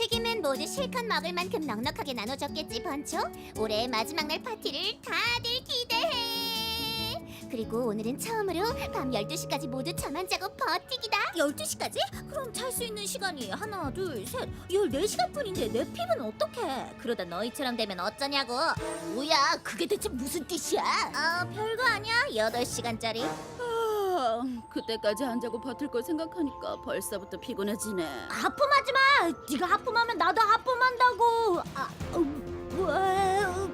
우리는 모두 실컷 먹을 만큼 넉넉하게 나눠줬겠지 번초? 올해의 마지막 날 파티를 다들 기대해 그리고 오늘은 처음으로 밤 12시까지 모두 잠 안 자고 버티기다 12시까지? 그럼 잘 수 있는 시간이 하나, 둘, 셋, 14시간뿐인데 내 피부는 어떡해? 그러다 너희처럼 되면 어쩌냐고. 뭐야 그게 대체 무슨 뜻이야? 아, 별거 아니야. 8시간짜리. 아, 그때까지 안 자고 버틸 걸 생각하니까 벌써부터 피곤해지네. 하품하지 마. 네가 하품하면 나도 하품한다고. 아, 음, 와,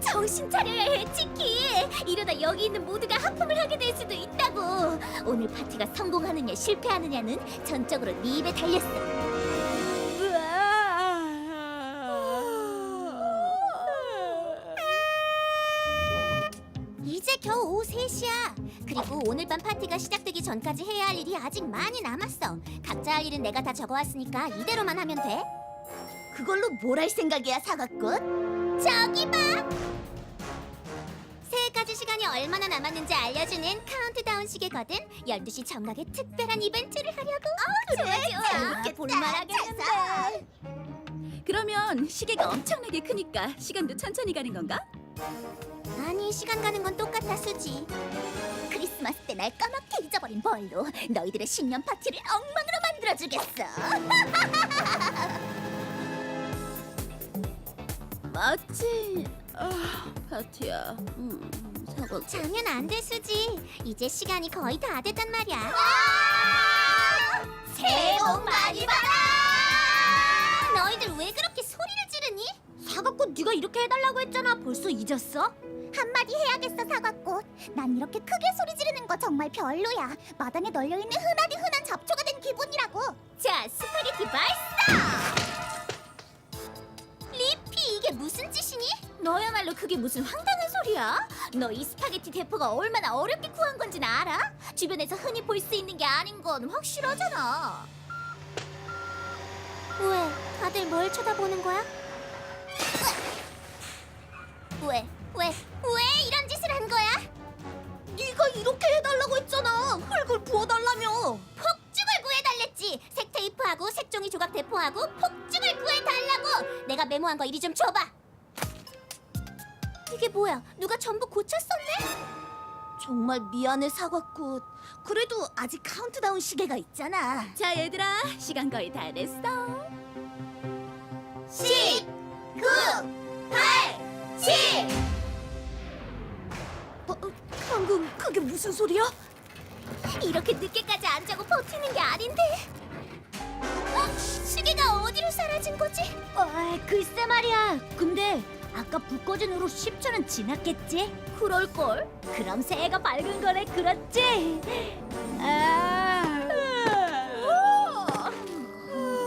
정신 차려야 해, 치키. 이러다 여기 있는 모두가 하품을 하게 될 수도 있다고. 오늘 파티가 성공하느냐 실패하느냐는 전적으로 네 입에 달렸어. 이제 겨우 오후 3시야 그리고 오늘 밤 파티가 시작되기 전까지 해야 할 일이 아직 많이 남았어 각자 할 일은 내가 다 적어왔으니까 이대로만 하면 돼 그걸로 뭘 할 생각이야, 사과꽃? 저기 봐! 새해까지 시간이 얼마나 남았는지 알려주는 카운트다운 시계거든 12시 정각에 특별한 이벤트를 하려고 어, 좋아 좋아 재밌겠다. 볼만하겠는데. 그러면 시계가 엄청나게 크니까 시간도 천천히 가는 건가? 아니 시간 가는 건 똑같아 수지 크리스마스 때 날 까맣게 잊어버린 벌로 너희들의 신년 파티를 엉망으로 만들어주겠어. 맞지. 아, 파티야. 음, 사과. 자면 안 돼 수지 이제 시간이 거의 다 됐단 말이야 이렇게 해달라고 했잖아. 벌써 잊었어? 한마디 해야겠어 사과꽃 난 이렇게 크게 소리 지르는 거 정말 별로야 마당에 널려있는 흔하디 흔한 잡초가 된 기분이라고 자, 스파게티 발사! 리피 이게 무슨 짓이니? 너야말로 그게 무슨 황당한 소리야? 너 이 스파게티 대포가 얼마나 어렵게 구한 건지는 알아? 주변에서 흔히 볼 수 있는 게 아닌 건 확실하잖아. 왜? 다들 뭘 쳐다보는 거야? 내가 메모한 거 이리 좀 줘봐 이게 뭐야 누가 전부 고쳤었네? 정말 미안해 사과꽃. 그래도 아직 카운트다운 시계가 있잖아. 자, 얘들아, 시간 거의 다 됐어. 10 9 8 7 어, 어, 방금 그게 무슨 소리야? 이렇게 늦게까지 안 자고 버티는 게 아닌데 어? 시계가 어디로 사라진 거지? 어, 글쎄 말이야. 근데 아까 불 꺼진 후로 10초는 지났겠지? 그럴걸? 그럼 새해가 밝은 거래, 그렇지? 아... 어. 어.